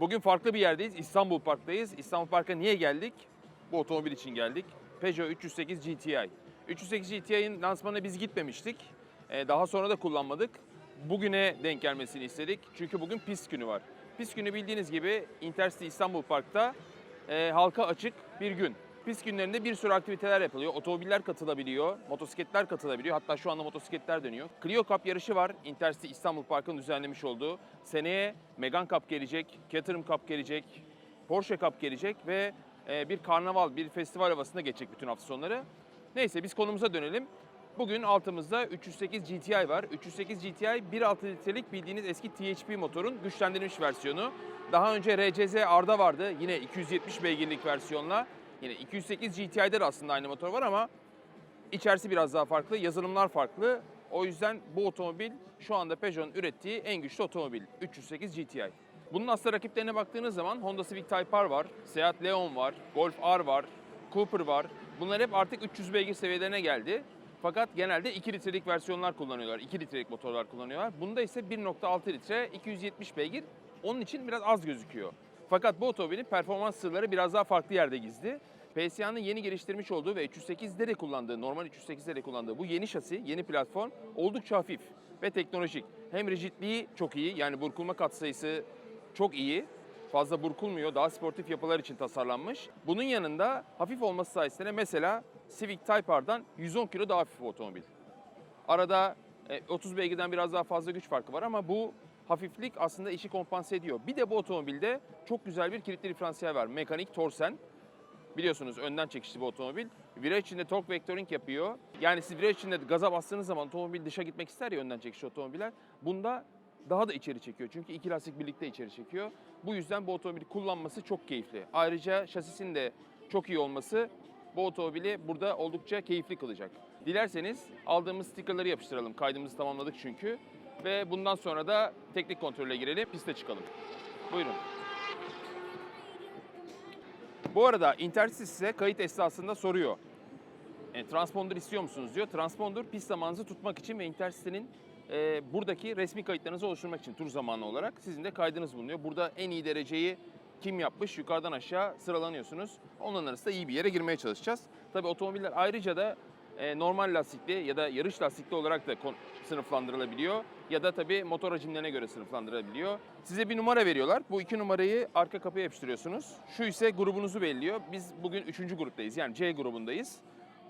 Bugün farklı bir yerdeyiz. İstanbul Park'tayız. İstanbul Park'a niye geldik? Bu otomobil için geldik. Peugeot 308 GTI. 308 GTI'nin lansmanına biz gitmemiştik. Ee, Daha sonra da kullanmadık. Bugüne denk gelmesini istedik. Çünkü bugün pist günü var. Pist günü bildiğiniz gibi Intercity İstanbul Park'ta e, halka açık bir gün. Pist günlerinde bir sürü aktiviteler yapılıyor. Otomobiller katılabiliyor, motosikletler katılabiliyor. Hatta şu anda motosikletler dönüyor. Clio Cup yarışı var. Intercity İstanbul Park'ın düzenlemiş olduğu. Seneye Megane Cup gelecek, Caterham Cup gelecek, Porsche Cup gelecek ve e, bir karnaval, bir festival havasında geçecek bütün hafta sonları. Neyse biz konumuza dönelim. Bugün altımızda 308 GTI var. 308 GTI 1.6 litrelik bildiğiniz eski THP motorun güçlendirilmiş versiyonu. Daha önce RCZ R'da vardı yine 270 beygirlik versiyonla. Yine 208 GTI'de de aslında aynı motor var ama içerisi biraz daha farklı, yazılımlar farklı. O yüzden bu otomobil şu anda Peugeot'un ürettiği en güçlü otomobil 308 GTI. Bunun aslında rakiplerine baktığınız zaman Honda Civic Type R var, Seat Leon var, Golf R var, Cooper var. Bunlar hep artık 300 beygir seviyelerine geldi. Fakat genelde 2 litrelik versiyonlar kullanıyorlar, 2 litrelik motorlar kullanıyorlar. Bunda ise 1.6 litre, 270 beygir. Onun için biraz az gözüküyor. Fakat bu otomobilin performans sırları biraz daha farklı yerde gizli. PSA'nın yeni geliştirmiş olduğu ve 308'de de kullandığı, normal 308'de de kullandığı bu yeni şasi, yeni platform oldukça hafif ve teknolojik. Hem rigidliği çok iyi, yani burkulma katsayısı çok iyi. Fazla burkulmuyor, daha sportif yapılar için tasarlanmış. Bunun yanında hafif olması sayesinde mesela Civic Type R'dan 110 kilo daha hafif bir otomobil. Arada e, 30 beygirden biraz daha fazla güç farkı var ama bu hafiflik aslında işi kompanse ediyor. Bir de bu otomobilde çok güzel bir kilitli diferansiyel var. Mekanik torsen. Biliyorsunuz önden çekişli bu otomobil. Viraj içinde torque vectoring yapıyor. Yani siz viraj içinde gaza bastığınız zaman otomobil dışa gitmek ister ya önden çekişli otomobiller. Bunda daha da içeri çekiyor. Çünkü iki lastik birlikte içeri çekiyor. Bu yüzden bu otomobili kullanması çok keyifli. Ayrıca şasisinin de çok iyi olması bu otomobili burada oldukça keyifli kılacak. Dilerseniz aldığımız stickerları yapıştıralım. Kaydımızı tamamladık çünkü. Ve bundan sonra da teknik kontrole girelim, piste çıkalım. Buyurun. Bu arada Intercity size kayıt esnasında soruyor. E, transponder istiyor musunuz diyor. Transponder pist zamanınızı tutmak için ve Intercity'nin e, buradaki resmi kayıtlarınızı oluşturmak için tur zamanı olarak sizin de kaydınız bulunuyor. Burada en iyi dereceyi kim yapmış yukarıdan aşağı sıralanıyorsunuz. Onların arasında iyi bir yere girmeye çalışacağız. Tabii otomobiller ayrıca da e, normal lastikli ya da yarış lastikli olarak da sınıflandırılabiliyor. Ya da tabii motor hacimlerine göre sınıflandırılabiliyor. Size bir numara veriyorlar. Bu iki numarayı arka kapıya yapıştırıyorsunuz. Şu ise grubunuzu belirliyor. Biz bugün üçüncü gruptayız yani C grubundayız.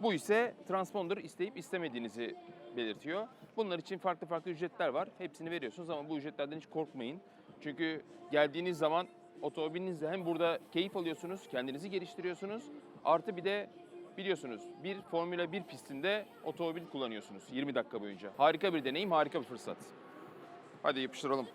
Bu ise transponder isteyip istemediğinizi belirtiyor. Bunlar için farklı farklı ücretler var. Hepsini veriyorsunuz ama bu ücretlerden hiç korkmayın. Çünkü geldiğiniz zaman otomobilinizle hem burada keyif alıyorsunuz, kendinizi geliştiriyorsunuz. Artı bir de biliyorsunuz bir Formula 1 pistinde otomobil kullanıyorsunuz 20 dakika boyunca. Harika bir deneyim, harika bir fırsat. Hadi yapıştıralım.